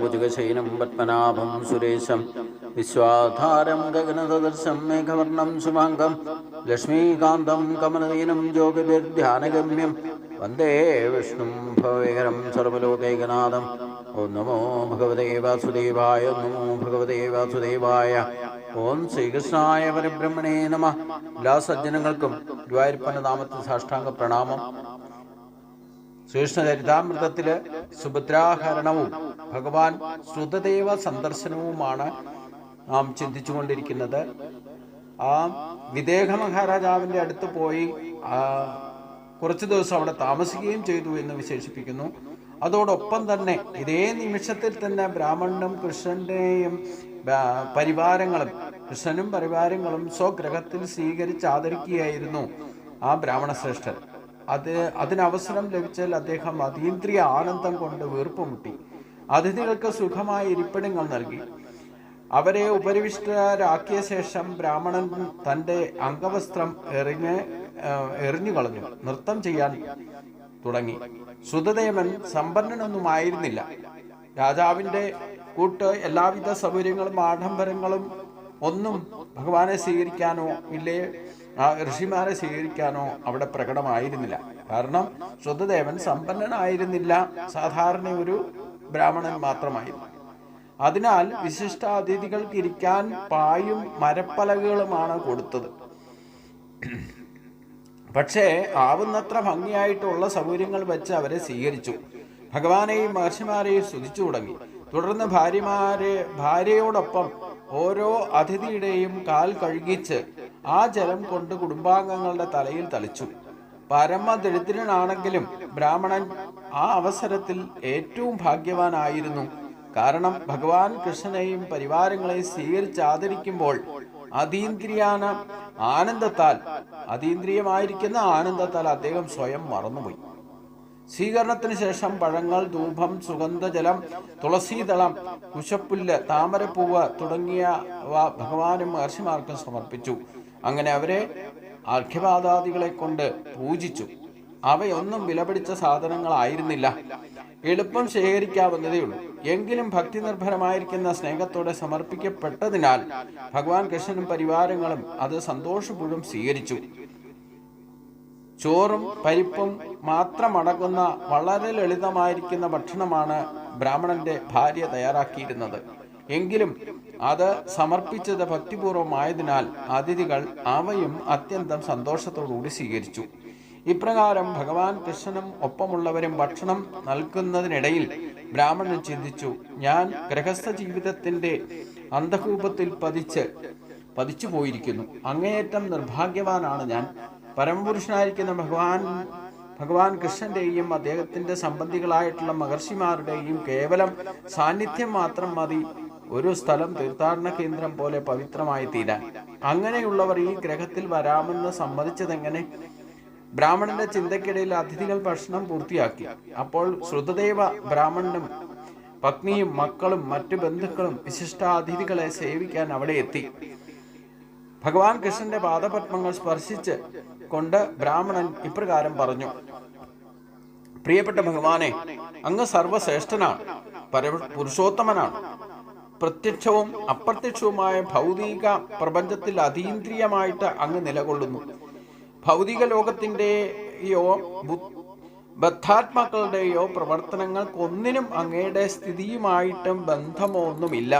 ഭുജഗശൈനം പത്മനാഭം സുരേശം. വിശ്വാധാരം ഗഗനദർശം മേഘവർണം ശുഭാംഗം. ലക്ഷ്മീകാന്തം കമലനീനം ജ്യോതിർധ്യാനഗമ്യം. വന്ദേ വിഷ്ണു ഭവേകരം സർവലോകൈകനാഥം. ഓം നമോ ഭഗവതേ വാസുദേവായ നമോ ഭഗവതേ വാസുദേവായ. ഓം ശ്രീകൃഷ്ണായ പരബ്രഹ്മണേ നമ. എല്ലാ സജ്ജനങ്ങൾക്കും ഗുരുവായൂരപ്പന്റെ നാമത്തിൽ സാഷ്ടാംഗ പ്രണാമം. ശ്രീകൃഷ്ണചരിതാമൃതത്തിൽ സുഭദ്രാഹരണവും ഭഗവാൻ ശ്രുതദേവ സന്ദർശനവുമാണ് നാം ചിന്തിച്ചുകൊണ്ടിരിക്കുന്നത്. ആ വിദേഹ മഹാരാജാവിന്റെ അടുത്ത് പോയി ആ, കുറച്ചു ദിവസം അവിടെ താമസിക്കുകയും ചെയ്തു എന്ന് വിശേഷിപ്പിക്കുന്നു. അതോടൊപ്പം തന്നെ ഇതേ നിമിഷത്തിൽ തന്നെ ബ്രാഹ്മണനും കൃഷ്ണന്റെയും പരിവാരങ്ങളും കൃഷ്ണനും പരിവാരങ്ങളും സ്വഗ്രഹത്തിൽ സ്വീകരിച്ച് ആദരിക്കുകയായിരുന്നു ആ ബ്രാഹ്മണ ശ്രേഷ്ഠൻ. അത് അതിനവസരം ലഭിച്ചാൽ അദ്ദേഹം അതീന്ദ്രിയ ആനന്ദം കൊണ്ട് വീർപ്പുമുട്ടി അതിഥികൾക്ക് സുഖമായ ഇരിപ്പിടങ്ങൾ നൽകി. അവരെ ഉപരിവിഷ്ടരാക്കിയ ശേഷം ബ്രാഹ്മണൻ തന്റെ അംഗവസ്ത്രം എറിഞ്ഞ് എറിഞ്ഞു കളഞ്ഞു. നൃത്തം ചെയ്യാൻ തുടങ്ങി. സുതദേവൻ സമ്പന്നനൊന്നുമായിരുന്നില്ല. രാജാവിന്റെ കൂട്ട് എല്ലാവിധ സൗകര്യങ്ങളും ആഡംബരങ്ങളും ഒന്നും ഭഗവാനെ സ്വീകരിക്കാനോ ഇല്ലേ? ആ ഋഷിമാരെ സ്വീകരിക്കാനോ അവിടെ പ്രകടമായിരുന്നില്ല. കാരണം ശ്രദ്ധദേവൻ സമ്പന്നനായിരുന്നില്ല. സാധാരണ ഒരു ബ്രാഹ്മണൻ മാത്രമായിരുന്നു. അതിനാൽ വിശിഷ്ട അതിഥികൾക്ക് ഇരിക്കാൻ പായും മരപ്പലകകളുമാണ് കൊടുത്തത്. പക്ഷേ ആവുന്നത്ര ഭംഗിയായിട്ടുള്ള സൗകര്യങ്ങൾ വെച്ച് അവരെ സ്വീകരിച്ചു. ഭഗവാനെയും മഹർഷിമാരെയും സ്തുതിച്ചു തുടങ്ങി. തുടർന്ന് ഭാര്യമാരെ ഭാര്യയോടൊപ്പം ഓരോ അതിഥിയുടെയും കാൽ കഴുകിച്ച് ആ ജലം കൊണ്ട് കുടുംബാംഗങ്ങളുടെ തലയിൽ തളിച്ചു. പരമദരിദ്രനാണെങ്കിലും ബ്രാഹ്മണൻ ആ അവസരത്തിൽ ഏറ്റവും ഭാഗ്യവാനായിരുന്നു. കാരണം ഭഗവാൻ കൃഷ്ണനെയും പരിവാരങ്ങളെയും സ്വീകരിച്ച് ആദരിക്കുമ്പോൾ അതീന്ദ്രിയാന ആനന്ദത്താൽ അതീന്ദ്രിയമായിരിക്കുന്ന ആനന്ദത്താൽ അദ്ദേഹം സ്വയം മറന്നുപോയി. സ്വീകരണത്തിന് ശേഷം പഴങ്ങൾ ധൂപം സുഗന്ധജലം തുളസീതളം കുശപ്പുല്ല് താമരപ്പൂവ് തുടങ്ങിയവ ഭഗവാനും മഹർഷിമാർക്കും സമർപ്പിച്ചു. അങ്ങനെ അവരെ അർഘ്യപാദാദികളെ കൊണ്ട് പൂജിച്ചു. അവയൊന്നും വിലപിടിച്ച സാധനങ്ങളായിരുന്നില്ല. എളുപ്പം ശേഖരിക്കാവുന്നതേ ഉള്ളൂ. എങ്കിലും ഭക്തി നിർഭരമായിരിക്കുന്ന സ്നേഹത്തോടെ സമർപ്പിക്കപ്പെട്ടതിനാൽ ഭഗവാൻ കൃഷ്ണനും പരിവാരങ്ങളും അത് സന്തോഷപൂർവം സ്വീകരിച്ചു. ചോറും പരിപ്പും മാത്രമടങ്ങുന്ന വളരെ ലളിതമായിരിക്കുന്ന ഭക്ഷണമാണ് ബ്രാഹ്മണന്റെ ഭാര്യ തയ്യാറാക്കിയിരുന്നത്. എങ്കിലും അത് സമർപ്പിച്ചത് ഭക്തിപൂർവമായതിനാൽ അതിഥികൾ അവയും അത്യന്തം സന്തോഷത്തോടുകൂടി സ്വീകരിച്ചു. ഇപ്രകാരം ഭഗവാൻ കൃഷ്ണനും ഒപ്പമുള്ളവരും ഭക്ഷണം നൽകുന്നതിനിടയിൽ ബ്രാഹ്മണൻ ചിന്തിച്ചു ഞാൻ ഗൃഹസ്ഥ ജീവിതത്തിന്റെ അന്ധകൂപത്തിൽ പതിച്ച് പതിച്ചു പോയിരിക്കുന്നു. അങ്ങേയറ്റം നിർഭാഗ്യവാനാണ് ഞാൻ. പരമപുരുഷനായിരിക്കുന്ന ഭഗവാൻ ഭഗവാൻ കൃഷ്ണന്റെയും അദ്ദേഹത്തിന്റെ സംബന്ധികളായിട്ടുള്ള മഹർഷിമാരുടെയും കേവലം സാന്നിധ്യം മാത്രം മതി. ഒരു സ്ഥലം തീർത്ഥാടന കേന്ദ്രം പോലെ പവിത്രമായി തീരാൻ അങ്ങനെയുള്ളവർ ഈ ഗ്രഹത്തിൽ വരാമെന്ന് സമ്മതിച്ചതെങ്ങനെ? ബ്രാഹ്മണന്റെ ചിന്തയ്ക്കിടയിൽ അതിഥികൾ ഭക്ഷണം പൂർത്തിയാക്കി. അപ്പോൾ ശ്രുതദേവ ബ്രാഹ്മണനും പത്നിയും മക്കളും മറ്റു ബന്ധുക്കളും വിശിഷ്ടാതിഥികളെ സേവിക്കാൻ അവിടെ എത്തി. ഭഗവാൻ കൃഷ്ണന്റെ പാദപത്മങ്ങൾ സ്പർശിച്ച് കൊണ്ട് ബ്രാഹ്മണൻ ഇപ്രകാരം പറഞ്ഞു പ്രിയപ്പെട്ട ഭഗവാനെ അങ്ങ് സർവശ്രേഷ്ഠനാണ് പര പുരുഷോത്തമനാണ്. പ്രത്യക്ഷവും അപ്രത്യക്ഷവുമായ ഭൗതിക പ്രപഞ്ചത്തിൽ അതീന്ദ്രിയമായിട്ട് അങ്ങ് നിലകൊള്ളുന്നു. ഭൗതിക ലോകത്തിന്റെയോ ബദ്ധാത്മാക്കളുടെയോ പ്രവർത്തനങ്ങൾക്കൊന്നിനും അങ്ങയുടെ സ്ഥിതിയുമായിട്ടും ബന്ധമോ ഒന്നുമില്ല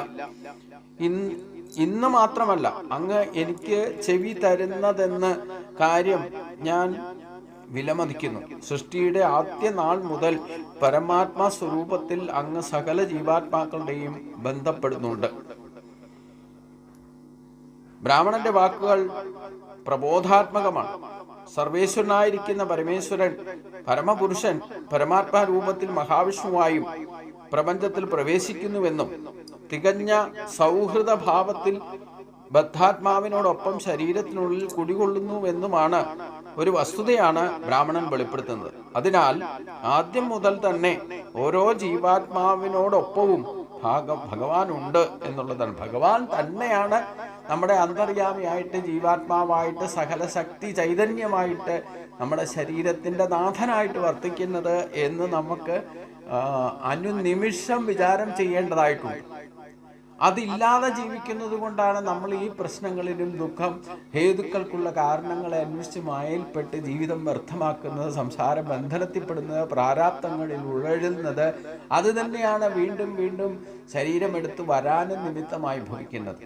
ഇന്ന് മാത്രമല്ല അങ്ങ് എനിക്ക് ചെവി തരുന്നതെന്ന് കാര്യം ഞാൻ വിലമതിക്കുന്നു. സൃഷ്ടിയുടെ ആദ്യ നാൾ മുതൽ പരമാത്മാ സ്വരൂപത്തിൽ അങ്ങ് സകല ജീവാത്മാക്കളുടെയും ബന്ധപ്പെടുന്നുണ്ട്. ബ്രാഹ്മണന്റെ വാക്കുകൾ പ്രബോധാത്മകമാണ്. സർവേശ്വരനായിരിക്കുന്ന പരമേശ്വരൻ പരമപുരുഷൻ പരമാത്മാ രൂപത്തിൽ മഹാവിഷ്ണുവായും പ്രപഞ്ചത്തിൽ പ്രവേശിക്കുന്നുവെന്നും തികഞ്ഞ സൗഹൃദ ഭാവത്തിൽ ബദ്ധാത്മാവിനോടൊപ്പം ശരീരത്തിനുള്ളിൽ കുടികൊള്ളുന്നുവെന്നുമാണ് ഒരു വസ്തുതയാണ് ബ്രാഹ്മണൻ വെളിപ്പെടുത്തുന്നത്. അതിനാൽ ആദ്യം മുതൽ തന്നെ ഓരോ ജീവാത്മാവിനോടൊപ്പവും ഭാഗം ഭഗവാൻ ഉണ്ട് എന്നുള്ളതാണ്. ഭഗവാൻ തന്നെയാണ് നമ്മുടെ അന്തർയാമിയായിട്ട് ജീവാത്മാവായിട്ട് സകല ശക്തി ചൈതന്യമായിട്ട് നമ്മുടെ ശരീരത്തിന്റെ നാഥനായിട്ട് വർത്തിക്കുന്നത് എന്ന് നമുക്ക് അനുനിമിഷം വിചാരം ചെയ്യേണ്ടതായിട്ടുണ്ട്. അതില്ലാതെ ജീവിക്കുന്നത് കൊണ്ടാണ് നമ്മൾ ഈ പ്രശ്നങ്ങളിലും ദുഃഖം ഹേതുക്കൾക്കുള്ള കാരണങ്ങളെ അന്വേഷിച്ച് മായയിൽപ്പെട്ട് ജീവിതം വ്യർത്ഥമാക്കുന്നത് സംസാര ബന്ധനത്തിൽപ്പെടുന്നത് പ്രാരാബ്ദങ്ങളിൽ ഉഴഴുന്നത് അത് തന്നെയാണ് വീണ്ടും വീണ്ടും ശരീരമെടുത്ത് വരാനും നിമിത്തമായി ഭവിക്കുന്നത്.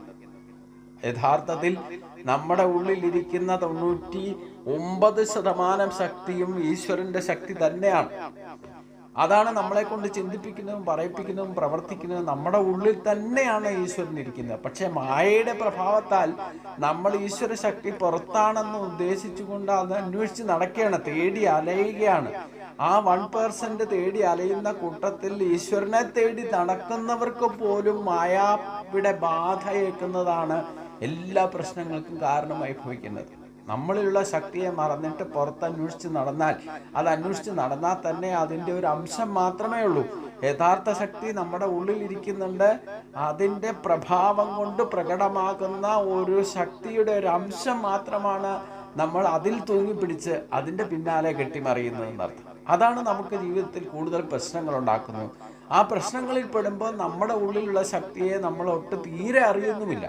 യഥാർത്ഥത്തിൽ നമ്മുടെ ഉള്ളിലിരിക്കുന്ന തൊണ്ണൂറ്റി ഒമ്പത് ശതമാനം ശക്തിയും ഈശ്വരന്റെ ശക്തി തന്നെയാണ്. അതാണ് നമ്മളെ കൊണ്ട് ചിന്തിപ്പിക്കുന്നതും പറയിപ്പിക്കുന്നതും പ്രവർത്തിക്കുന്നതും നമ്മുടെ ഉള്ളിൽ തന്നെയാണ് ഈശ്വരൻ ഇരിക്കുന്നത്. പക്ഷെ മായയുടെ പ്രഭാവത്താൽ നമ്മൾ ഈശ്വര ശക്തി പുറത്താണെന്ന് ഉദ്ദേശിച്ചുകൊണ്ട് അത് അന്വേഷിച്ച് നടക്കുകയാണ്. തേടി അലയുകയാണ്. ആ വൺ പേഴ്സന്റ് തേടി അലയുന്ന കൂട്ടത്തിൽ ഈശ്വരനെ തേടി നടക്കുന്നവർക്ക് പോലും മായാവിടെ ബാധയേക്കുന്നതാണ് എല്ലാ പ്രശ്നങ്ങൾക്കും കാരണമായി ഭവിക്കുന്നത്. നമ്മളിലുള്ള ശക്തിയെ മറന്നിട്ട് പുറത്ത് അന്വേഷിച്ച് നടന്നാൽ അത് അന്വേഷിച്ച് നടന്നാൽ തന്നെ അതിന്റെ ഒരു അംശം മാത്രമേ ഉള്ളൂ. യഥാർത്ഥ ശക്തി നമ്മുടെ ഉള്ളിൽ ഇരിക്കുന്നുണ്ട് അതിന്റെ പ്രഭാവം കൊണ്ട് പ്രകടമാകുന്ന ഒരു ശക്തിയുടെ ഒരു അംശം മാത്രമാണ് നമ്മൾ അതിൽ തൂങ്ങിപ്പിടിച്ച് അതിന്റെ പിന്നാലെ കെട്ടിമറിയുന്നതെന്നർത്ഥം അതാണ് നമുക്ക് ജീവിതത്തിൽ കൂടുതൽ പ്രശ്നങ്ങൾ ഉണ്ടാക്കുന്നത്. ആ പ്രശ്നങ്ങളിൽ പെടുമ്പോൾ നമ്മുടെ ഉള്ളിലുള്ള ശക്തിയെ നമ്മൾ ഒട്ട് തീരെ അറിയുന്നുമില്ല.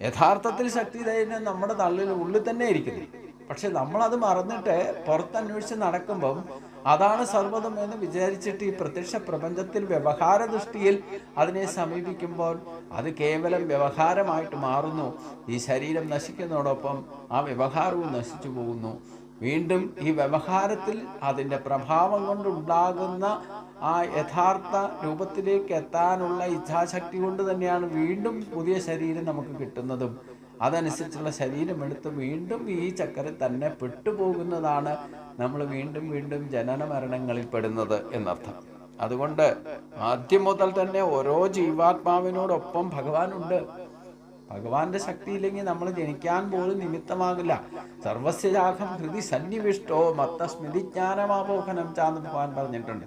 യഥാർത്ഥത്തിൽ ശക്തി ധൈര്യം നമ്മുടെ തള്ളിൽ ഉള്ളിൽ തന്നെ ഇരിക്കുന്നു. പക്ഷെ നമ്മളത് മറന്നിട്ട് പുറത്തന്വേഷിച്ച് നടക്കുമ്പം അതാണ് സർവതം എന്ന് വിചാരിച്ചിട്ട് ഈ പ്രത്യക്ഷ പ്രപഞ്ചത്തിൽ വ്യവഹാര ദൃഷ്ടിയിൽ അതിനെ സമീപിക്കുമ്പോൾ അത് കേവലം വ്യവഹാരമായിട്ട് മാറുന്നു. ഈ ശരീരം നശിക്കുന്നതോടൊപ്പം ആ വ്യവഹാരവും നശിച്ചു പോകുന്നു. വീണ്ടും ഈ വ്യവഹാരത്തിൽ അതിന്റെ പ്രഭാവം കൊണ്ടുണ്ടാകുന്ന ആ യഥാർത്ഥ രൂപത്തിലേക്ക് എത്താനുള്ള ഇച്ഛാശക്തി കൊണ്ട് തന്നെയാണ് വീണ്ടും പുതിയ ശരീരം നമുക്ക് കിട്ടുന്നതും. അതനുസരിച്ചുള്ള ശരീരം എടുത്ത് വീണ്ടും ഈ ചക്കരയിൽ തന്നെ പെട്ടുപോകുന്നതാണ് നമ്മൾ വീണ്ടും വീണ്ടും ജനന മരണങ്ങളിൽ പെടുന്നത് എന്നർത്ഥം. അതുകൊണ്ട് ആദ്യം മുതൽ തന്നെ ഓരോ ജീവാത്മാവിനോടൊപ്പം ഭഗവാനുണ്ട്. ഭഗവാന്റെ ശക്തി ഇല്ലെങ്കിൽ നമ്മൾ ജനിക്കാൻ പോലും നിമിത്തമാകില്ല. സർവസ്യജാഖം ഹൃദി സന്നിവിഷ്ടോ മത്ത സ്മൃതിജ്ഞാനമാപോഹനം ചാന്ന് ഭഗവാൻ പറഞ്ഞിട്ടുണ്ട്.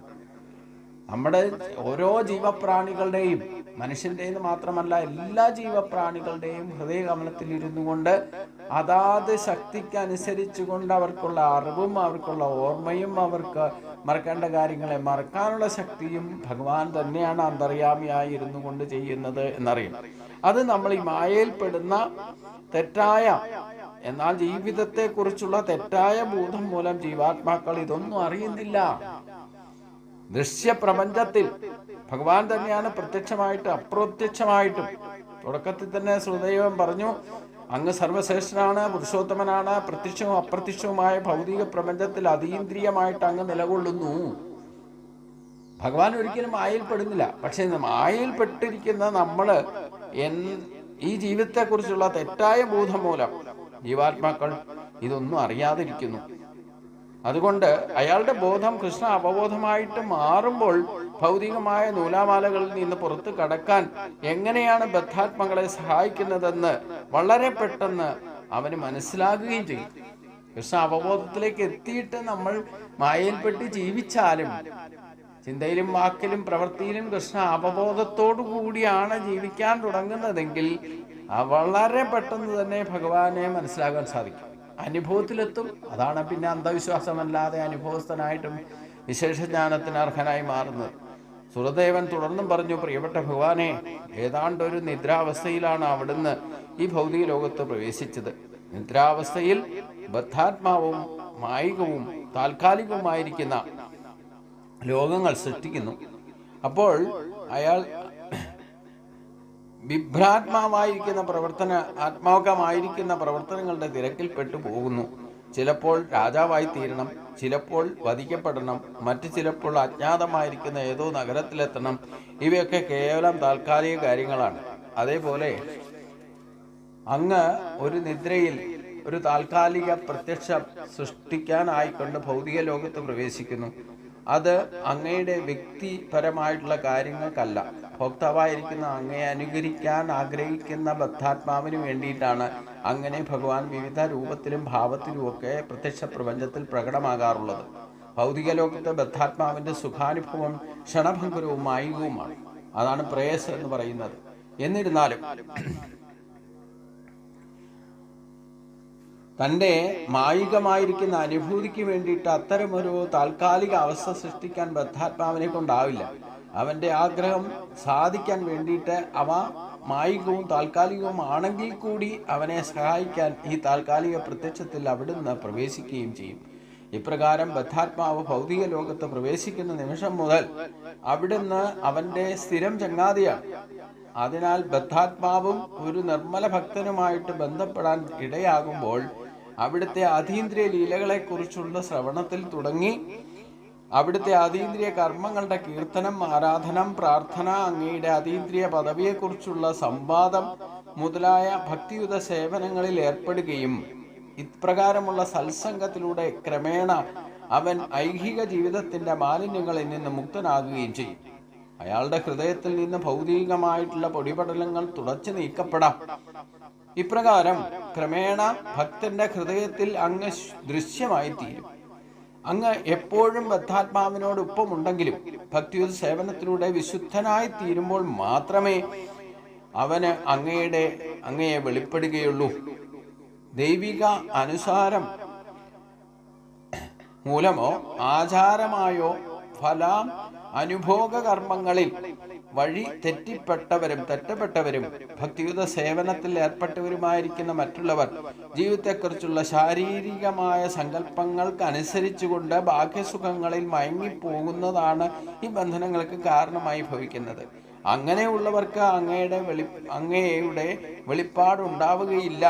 നമ്മുടെ ഓരോ ജീവപ്രാണികളുടെയും മനുഷ്യന്റെന്ന് മാത്രമല്ല എല്ലാ ജീവപ്രാണികളുടെയും ഹൃദയകമലത്തിൽ ഇരുന്നു കൊണ്ട് അതാത് ശക്തിക്ക് അനുസരിച്ചു കൊണ്ട് അവർക്കുള്ള അറിവും അവർക്കുള്ള ഓർമ്മയും അവർക്ക് മറക്കേണ്ട കാര്യങ്ങളെ മറക്കാനുള്ള ശക്തിയും ഭഗവാൻ തന്നെയാണ് അന്തർയാമിയായി ഇരുന്നു കൊണ്ട് ചെയ്യുന്നത് എന്നറിയും. അത് നമ്മൾ ഈ മായയിൽപ്പെടുന്ന തെറ്റായ എന്നാൽ ജീവിതത്തെക്കുറിച്ചുള്ള തെറ്റായ ബോധം മൂലം ജീവാത്മാക്കൾ ഇതൊന്നും അറിയുന്നില്ല. ദൃശ്യപ്രപഞ്ചത്തിൽ ഭഗവാൻ തന്നെയാണ് പ്രത്യക്ഷമായിട്ട് അപ്രത്യക്ഷമായിട്ടും. തുടക്കത്തിൽ തന്നെ ശ്രുദൈവം പറഞ്ഞു അങ്ങ് സർവശ്രേഷ്ഠനാണ് പുരുഷോത്തമനാണ് പ്രത്യക്ഷവും അപ്രത്യക്ഷവുമായ ഭൗതിക പ്രപഞ്ചത്തിൽ അതീന്ദ്രിയമായിട്ട് അങ്ങ് നിലകൊള്ളുന്നു. ഭഗവാൻ ഒരിക്കലും മായയിൽപ്പെടുന്നില്ല. പക്ഷെ മായയിൽപ്പെട്ടിരിക്കുന്ന നമ്മൾ ഈ ജീവിതത്തെക്കുറിച്ചുള്ള തെറ്റായ ബോധം മൂലം ജീവാത്മാക്കൾ ഇതൊന്നും അറിയാതിരിക്കുന്നു. അതുകൊണ്ട് അയാളുടെ ബോധം കൃഷ്ണ അവബോധമായിട്ട് മാറുമ്പോൾ ഭൗതികമായ നൂലാമാലകളിൽ നിന്ന് പുറത്തു കടക്കാൻ എങ്ങനെയാണ് ബദ്ധാത്മകളെ സഹായിക്കുന്നതെന്ന് വളരെ പെട്ടെന്ന് അവന് മനസ്സിലാകുകയും ചെയ്യും. കൃഷ്ണ അവബോധത്തിലേക്ക് എത്തിയിട്ട് നമ്മൾ മായയിൽപ്പെട്ട് ജീവിച്ചാലും ചിന്തയിലും വാക്കിലും പ്രവൃത്തിയിലും കൃഷ്ണ അവബോധത്തോടു കൂടിയാണ് ജീവിക്കാൻ തുടങ്ങുന്നതെങ്കിൽ വളരെ പെട്ടെന്ന് തന്നെ ഭഗവാനെ മനസ്സിലാക്കാൻ സാധിക്കും. അനുഭവത്തിലെത്തും. അതാണ് പിന്നെ അന്ധവിശ്വാസമല്ലാതെ അനുഭവസ്ഥനായിട്ടും വിശേഷജ്ഞാനത്തിന് അർഹനായി മാറുന്നത്. സുരദേവൻ തുടർന്നും പറഞ്ഞു പ്രിയപ്പെട്ട ഭഗവാനെ ഏതാണ്ട് ഒരു നിദ്രാവസ്ഥയിലാണ് അവിടുന്ന് ഈ ഭൗതിക ലോകത്ത് പ്രവേശിച്ചത്. നിദ്രാവസ്ഥയിൽ ബദ്ധാത്മാവും മായികവും താൽക്കാലികവുമായിരിക്കുന്ന ലോകങ്ങൾ സൃഷ്ടിക്കുന്നു. അപ്പോൾ അയാൾ വിഭ്രാത്മാവായിരിക്കുന്ന പ്രവർത്തന ആത്മാവകമായിരിക്കുന്ന പ്രവർത്തനങ്ങളുടെ തിരക്കിൽപ്പെട്ടു പോകുന്നു. ചിലപ്പോൾ രാജാവായി തീരണം ചിലപ്പോൾ വധിക്കപ്പെടണം മറ്റു ചിലപ്പോൾ അജ്ഞാതമായിരിക്കുന്ന ഏതോ നഗരത്തിലെത്തണം. ഇവയൊക്കെ കേവലം താൽക്കാലിക കാര്യങ്ങളാണ്. അതേപോലെ അങ്ങ് ഒരു നിദ്രയിൽ ഒരു താൽക്കാലിക പ്രത്യക്ഷം സൃഷ്ടിക്കാനായിക്കൊണ്ട് ഭൗതിക ലോകത്ത് പ്രവേശിക്കുന്നു. അത് അങ്ങയുടെ വ്യക്തിപരമായിട്ടുള്ള കാര്യങ്ങൾക്കല്ല. ഭോക്താവായിരിക്കുന്ന അങ്ങയെ അനുകരിക്കാൻ ആഗ്രഹിക്കുന്ന ബദ്ധാത്മാവിന് വേണ്ടിയിട്ടാണ് അങ്ങനെ ഭഗവാൻ വിവിധ രൂപത്തിലും ഭാവത്തിലും ഒക്കെ പ്രത്യക്ഷ പ്രപഞ്ചത്തിൽ പ്രകടമാകാറുള്ളത്. ഭൗതിക ലോകത്തെ ബദ്ധാത്മാവിന്റെ സുഖാനുഭവം ക്ഷണഭംഗുരവും മായികവുമാണ് അതാണ് പ്രേയസ് എന്ന് പറയുന്നത്. എന്നിരുന്നാലും തന്റെ മായികമായിരിക്കുന്ന അനുഭൂതിക്ക് വേണ്ടിയിട്ട് അത്തരമൊരു താൽക്കാലിക അവസ്ഥ സൃഷ്ടിക്കാൻ ബദ്ധാത്മാവിനെ കൊണ്ടാവില്ല. അവന്റെ ആഗ്രഹം സാധിക്കാൻ വേണ്ടിയിട്ട് അവ മായികവും താൽക്കാലികവും ആണെങ്കിൽ കൂടി അവനെ സഹായിക്കാൻ ഈ താൽക്കാലിക പ്രത്യക്ഷത്തിൽ അവിടുന്ന് പ്രവേശിക്കുകയും ചെയ്യും. ഇപ്രകാരം ബദ്ധാത്മാവ് ഭൗതിക ലോകത്ത് പ്രവേശിക്കുന്ന നിമിഷം മുതൽ അവിടുന്ന് അവന്റെ സ്ഥിരം ചങ്ങാതിയാണ്. അതിനാൽ ബദ്ധാത്മാവും ഒരു നിർമ്മല ഭക്തനുമായിട്ട് ബന്ധപ്പെടാൻ ഇടയാകുമ്പോൾ അവിടുത്തെ അതീന്ദ്രിയ ലീലകളെക്കുറിച്ചുള്ള ശ്രവണത്തിൽ തുടങ്ങി. അവിടുത്തെ അതീന്ദ്രിയ കർമ്മങ്ങളുടെ കീർത്തനം ആരാധനം പ്രാർത്ഥന അങ്ങയുടെ അതീന്ദ്രിയ പദവിയെക്കുറിച്ചുള്ള സംവാദം മുതലായ ഭക്തിയുത സേവനങ്ങളിൽ ഏർപ്പെടുകയും ഇപ്രകാരമുള്ള സത്സംഗത്തിലൂടെ ക്രമേണ അവൻ ഐഹിക ജീവിതത്തിന്റെ മാലിന്യങ്ങളിൽ നിന്ന് മുക്തനാകുകയും ചെയ്യും. അയാളുടെ ഹൃദയത്തിൽ നിന്ന് ഭൗതികമായിട്ടുള്ള പൊടിപടലങ്ങൾ തുടച്ചു നീക്കപ്പെടാം. ഇപ്രകാരം ക്രമേണ ഭക്തന്റെ ഹൃദയത്തിൽ അങ്ങ് ദൃശ്യമായി തീരും. അങ്ങ് എപ്പോഴും ബദ്ധാത്മാവിനോടൊപ്പമുണ്ടെങ്കിലും ഭക്തിയുത സേവനത്തിലൂടെ വിശുദ്ധനായി തീരുമ്പോൾ മാത്രമേ അവന് അങ്ങയുടെ അങ്ങയെ വെളിപ്പെടുകയുള്ളൂ. ദൈവിക അനുസാരം മൂലമോ ആചാരമായോ ഫലാം അനുഭോഗ കർമ്മങ്ങളിൽ വഴി തെറ്റിപ്പെട്ടവരും തെറ്റപ്പെട്ടവരും ഭക്തിയുത സേവനത്തിൽ ഏർപ്പെട്ടവരുമായിരിക്കുന്ന മറ്റുള്ളവർ ജീവിതത്തെക്കുറിച്ചുള്ള ശാരീരികമായ സങ്കല്പങ്ങൾക്ക് അനുസരിച്ചുകൊണ്ട് ബാഹ്യസുഖങ്ങളിൽ മയങ്ങിപ്പോകുന്നതാണ് ഈ ബന്ധനങ്ങൾക്ക് കാരണമായി ഭവിക്കുന്നത്. അങ്ങനെയുള്ളവർക്ക് അങ്ങയുടെ വെളി അങ്ങയുടെ വെളിപ്പാടുണ്ടാവുകയില്ല.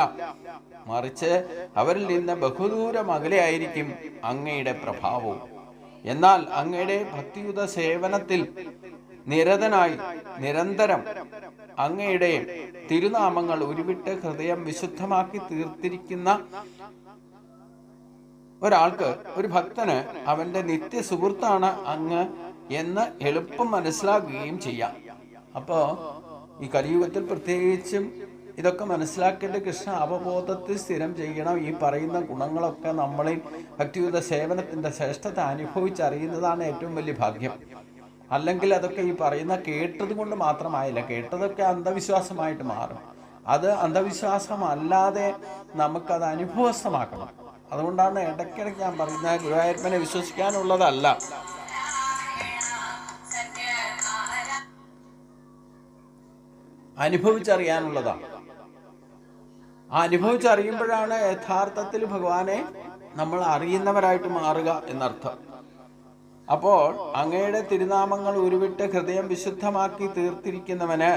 മറിച്ച് അവരിൽ നിന്ന് ബഹുദൂരം അകലെയായിരിക്കും അങ്ങയുടെ പ്രഭാവവും. എന്നാൽ അങ്ങയുടെ ഭക്തിയുത സേവനത്തിൽ നിരതനായി നിരന്തരം അങ്ങയുടെ തിരുനാമങ്ങൾ ഉരുവിട്ട് ഹൃദയം വിശുദ്ധമാക്കി തീർത്തിരിക്കുന്ന ഒരാൾക്ക് ഒരു ഭക്തന് അവന്റെ നിത്യ സുഹൃത്താണ് അങ്ങ് എന്ന് എളുപ്പം മനസ്സിലാക്കുകയും ചെയ്യാം. അപ്പോ ഈ കലിയുഗത്തിൽ പ്രത്യേകിച്ചും ഇതൊക്കെ മനസ്സിലാക്കേണ്ട കൃഷ്ണ അവബോധത്തിൽ സ്ഥിരം ചെയ്യണം. ഈ പറയുന്ന ഗുണങ്ങളൊക്കെ നമ്മളിൽ ഭക്തിയുത സേവനത്തിന്റെ ശ്രേഷ്ഠത അനുഭവിച്ചറിയുന്നതാണ് ഏറ്റവും വലിയ ഭാഗ്യം. അല്ലെങ്കിൽ അതൊക്കെ ഈ പറയുന്ന കേട്ടത് കൊണ്ട് മാത്രമായില്ല. കേട്ടതൊക്കെ അന്ധവിശ്വാസമായിട്ട് മാറും. അത് അന്ധവിശ്വാസമല്ലാതെ നമുക്കത് അനുഭവസ്ഥമാക്കണം. അതുകൊണ്ടാണ് ഇടയ്ക്കിടയ്ക്ക് ഞാൻ പറയുന്നത് ഗുരുവായൂരപ്പനെ വിശ്വസിക്കാനുള്ളതല്ല. അനുഭവിച്ചറിയാനുള്ളതാണ്. ആ അനുഭവിച്ചറിയുമ്പോഴാണ് യഥാർത്ഥത്തിൽ ഭഗവാനെ നമ്മൾ അറിയുന്നവരായിട്ട് മാറുക എന്നർത്ഥം. അപ്പോൾ അങ്ങയുടെ തിരുനാമങ്ങൾ ഉരുവിട്ട് ഹൃദയം വിശുദ്ധമാക്കി തീർത്തിരിക്കുന്നവന്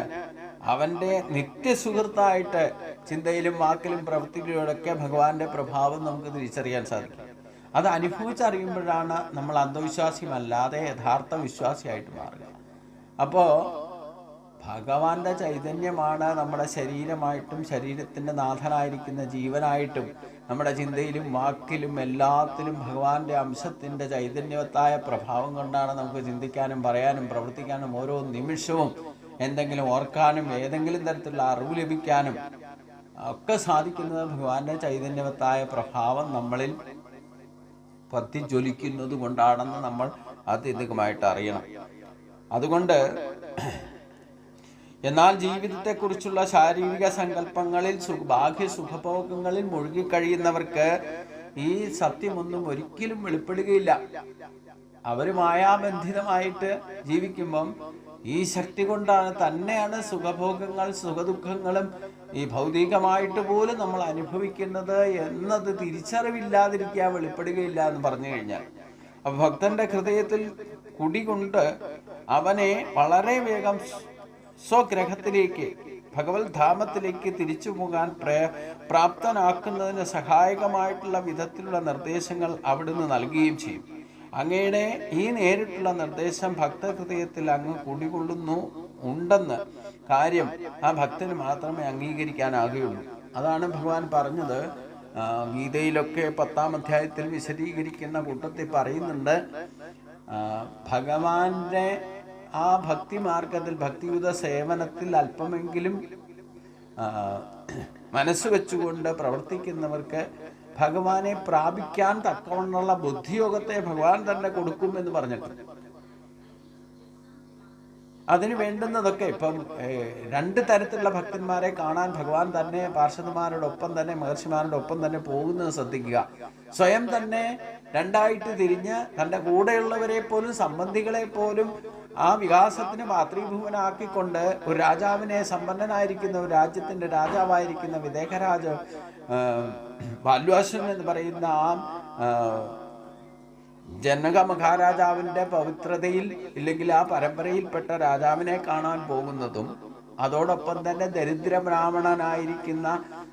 അവന്റെ നിത്യസുഹൃത്തായിട്ട് ചിന്തയിലും വാക്കിലും പ്രവൃത്തികളിലൊക്കെ ഭഗവാന്റെ പ്രഭാവം നമുക്ക് തിരിച്ചറിയാൻ സാധിക്കും. അത് അനുഭവിച്ചറിയുമ്പോഴാണ് നമ്മൾ അന്ധവിശ്വാസിയുമല്ലാതെ യഥാർത്ഥ വിശ്വാസിയായിട്ട് മാറുക. അപ്പോൾ ഭഗവാന്റെ ചൈതന്യമാണ് നമ്മുടെ ശരീരമായിട്ടും ശരീരത്തിന്റെ നാഥനായിരിക്കുന്ന ജീവനായിട്ടും നമ്മുടെ ചിന്തയിലും വാക്കിലും എല്ലാത്തിലും ഭഗവാന്റെ അംശത്തിന്റെ ചൈതന്യവത്തായ പ്രഭാവം കൊണ്ടാണ് നമുക്ക് ചിന്തിക്കാനും പറയാനും പ്രവർത്തിക്കാനും ഓരോ നിമിഷവും എന്തെങ്കിലും ഓർക്കാനും ഏതെങ്കിലും തരത്തിലുള്ള അറിവ് ലഭിക്കാനും ഒക്കെ സാധിക്കുന്നത് ഭഗവാന്റെ ചൈതന്യവത്തായ പ്രഭാവം നമ്മളിൽ പത്തിജ്വലിക്കുന്നത് കൊണ്ടാണെന്ന് നമ്മൾ ആത്യന്തികമായിട്ട് അറിയണം. അതുകൊണ്ട് എന്നാൽ ജീവിതത്തെക്കുറിച്ചുള്ള ശാരീരിക സങ്കല്പങ്ങളിൽ ബാഹ്യ സുഖഭോഗങ്ങളിൽ മുഴുകിക്കഴിയുന്നവർക്ക് ഈ സത്യമൊന്നും ഒരിക്കലും വെളിപ്പെടുകയില്ല. അവർ മായാബന്ധിതമായിട്ട് ജീവിക്കുമ്പം ഈ ശക്തി കൊണ്ടാണ് തന്നെയാണ് സുഖഭോഗങ്ങൾ സുഖദുഃഖങ്ങളും ഈ ഭൗതികമായിട്ട് പോലും നമ്മൾ അനുഭവിക്കുന്നത് എന്നത് തിരിച്ചറിവില്ലാതിരിക്കുക വെളിപ്പെടുകയില്ല എന്ന് പറഞ്ഞു കഴിഞ്ഞാൽ. ഭക്തന്റെ ഹൃദയത്തിൽ കുടികൊണ്ട് അവനെ വളരെ വേഗം സ്വഗ്രഹത്തിലേക്ക് ഭഗവത് ധാമത്തിലേക്ക് തിരിച്ചു പോകാൻ പ്രേ പ്രാപ്തനാക്കുന്നതിന് സഹായകമായിട്ടുള്ള വിധത്തിലുള്ള നിർദ്ദേശങ്ങൾ അവിടുന്ന് നൽകുകയും ചെയ്യും. അങ്ങയുടെ ഈ നേരിട്ടുള്ള നിർദ്ദേശം ഭക്തഹൃദയത്തിൽ അങ്ങ് കുടികൊള്ളുന്നു ഉണ്ടെന്ന് കാര്യം ആ ഭക്തന് മാത്രമേ അംഗീകരിക്കാനാകുകയുള്ളൂ. അതാണ് ഭഗവാൻ പറഞ്ഞത്. ഗീതയിലൊക്കെ പത്താം അധ്യായത്തിൽ വിശദീകരിക്കുന്ന കൂട്ടത്തിൽ പറയുന്നുണ്ട് ഭഗവാന്റെ ആ ഭക്തി മാർഗത്തിൽ ഭക്തിയുത സേവനത്തിൽ അല്പമെങ്കിലും മനസ്സ് വെച്ചുകൊണ്ട് പ്രവർത്തിക്കുന്നവർക്ക് ഭഗവാനെ പ്രാപിക്കാൻ തക്കവണ്ണമുള്ള ബുദ്ധിയോഗത്തെ ഭഗവാൻ തന്നെ കൊടുക്കും എന്ന് പറഞ്ഞിട്ടുണ്ട് അതിന് വേണ്ടുന്നതൊക്കെ ഇപ്പം രണ്ട് തരത്തിലുള്ള ഭക്തന്മാരെ കാണാൻ ഭഗവാൻ തന്നെ പാർഷദന്മാരോടൊപ്പം തന്നെ മഹർഷിമാരോടൊപ്പം തന്നെ പോകുന്നത് ശ്രദ്ധിക്കുക. സ്വയം തന്നെ രണ്ടായിട്ട് തിരിഞ്ഞ് തന്റെ കൂടെയുള്ളവരെ പോലും സംബന്ധികളെ പോലും ആ വികാസത്തിന് മാതൃഭൂവനാക്കിക്കൊണ്ട് ഒരു രാജാവിനെ സമ്പന്നനായിരിക്കുന്ന ഒരു രാജ്യത്തിന്റെ രാജാവായിരിക്കുന്ന വിദേഹരാജ് ബാല്വാശ്വൻ എന്ന് പറയുന്ന ആ ജനക മഹാരാജാവിന്റെ പവിത്രതയിൽ ഇല്ലെങ്കിൽ ആ പരമ്പരയിൽപ്പെട്ട രാജാവിനെ കാണാൻ പോകുന്നതും അതോടൊപ്പം തന്നെ ദരിദ്ര ബ്രാഹ്മണനായിരിക്കുന്ന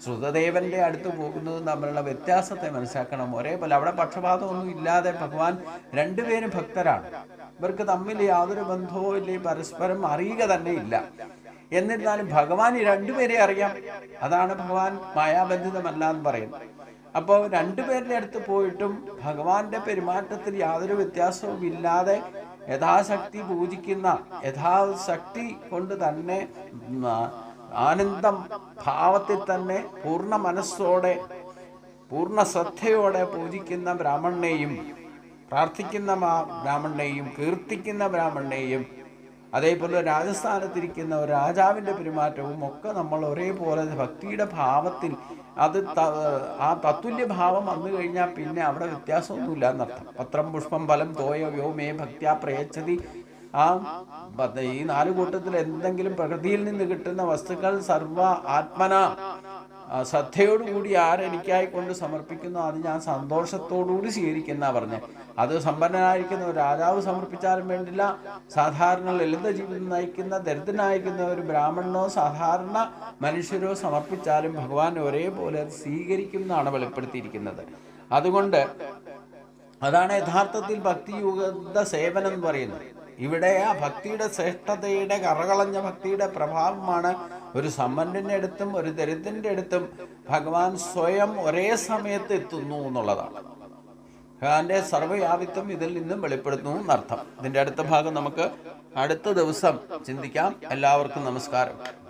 ശ്രുതദേവന്റെ അടുത്ത് പോകുന്നത് തമ്മിലുള്ള വ്യത്യാസത്തെ മനസ്സിലാക്കണം. ഒരേപോലെ അവിടെ പക്ഷപാതമൊന്നും ഇല്ലാതെ ഭഗവാൻ രണ്ടുപേരും ഭക്തരാണ്. ഇവർക്ക് തമ്മിൽ യാതൊരു ബന്ധവും ഇല്ലേ പരസ്പരം അറിയുക തന്നെ ഇല്ല. എന്നിരുന്നാലും ഭഗവാൻ രണ്ടുപേരെ അറിയാം. അതാണ് ഭഗവാൻ മായാബന്ധിതമല്ല എന്ന് പറയുന്നത്. അപ്പോൾ രണ്ടുപേരുടെ അടുത്ത് പോയിട്ടും ഭഗവാന്റെ പെരുമാറ്റത്തിൽ യാതൊരു വ്യത്യാസവും ഇല്ലാതെ യഥാശക്തി പൂജിക്കുന്ന യഥാശക്തി കൊണ്ട് തന്നെ ആനന്ദം ഭാവത്തിൽ തന്നെ പൂർണ മനസ്സോടെ പൂർണ ശ്രദ്ധയോടെ പൂജിക്കുന്ന ബ്രാഹ്മണനെയും പ്രാർത്ഥിക്കുന്ന ബ്രാഹ്മണനെയും കീർത്തിക്കുന്ന ബ്രാഹ്മണനെയും അതേപോലെ രാജസ്ഥാനത്തിരിക്കുന്ന ഒരു രാജാവിന്റെ പെരുമാറ്റവും ഒക്കെ നമ്മൾ ഒരേപോലെ ഭക്തിയുടെ ഭാവത്തിൽ അത് ആ തത്തുല്യ ഭാവം വന്നു കഴിഞ്ഞാൽ പിന്നെ അവിടെ വ്യത്യാസമൊന്നുമില്ല എന്നർത്ഥം. പത്രം പുഷ്പം ഫലം തോയ വ്യോമേ ഭക്ത്യാ പ്രയച്ചതി ആ ഈ നാല് കൂട്ടത്തിൽ എന്തെങ്കിലും പ്രകൃതിയിൽ നിന്ന് കിട്ടുന്ന വസ്തുക്കൾ സർവ ആത്മന. ശ്രദ്ധയോടുകൂടി ആരെനിക്കായി കൊണ്ട് സമർപ്പിക്കുന്നു അത് ഞാൻ സന്തോഷത്തോടുകൂടി സ്വീകരിക്കുന്ന പറഞ്ഞ്. അത് സമ്പന്നനായിരിക്കുന്ന രാജാവ് സമർപ്പിച്ചാലും വേണ്ടില്ല. സാധാരണ ലളിത ജീവിതം നയിക്കുന്ന ദരിദ്രനായിരിക്കുന്ന ഒരു ബ്രാഹ്മണനോ സാധാരണ മനുഷ്യരോ സമർപ്പിച്ചാലും ഭഗവാൻ ഒരേപോലെ അത് സ്വീകരിക്കുന്നതാണ് വെളിപ്പെടുത്തിയിരിക്കുന്നത്. അതുകൊണ്ട് അതാണ് യഥാർത്ഥത്തിൽ ഭക്തിയുഗ സേവനം എന്ന് പറയുന്നത്. ഇവിടെ ആ ഭക്തിയുടെ ശ്രേഷ്ഠതയുടെ കറകളഞ്ഞ ഭക്തിയുടെ പ്രഭാവമാണ് ഒരു സമ്പന്നന്റെ അടുത്തും ഒരു ദരിദ്രന്റെ അടുത്തും ഭഗവാൻ സ്വയം ഒരേ സമയത്ത് എത്തുന്നു എന്നുള്ളതാണ്. ഭഗവാന്റെ സർവയാപിത്വം ഇതിൽ നിന്നും വെളിപ്പെടുത്തുന്നു എന്നർത്ഥം. ഇതിന്റെ അടുത്ത ഭാഗം നമുക്ക് അടുത്ത ദിവസം ചിന്തിക്കാം. എല്ലാവർക്കും നമസ്കാരം.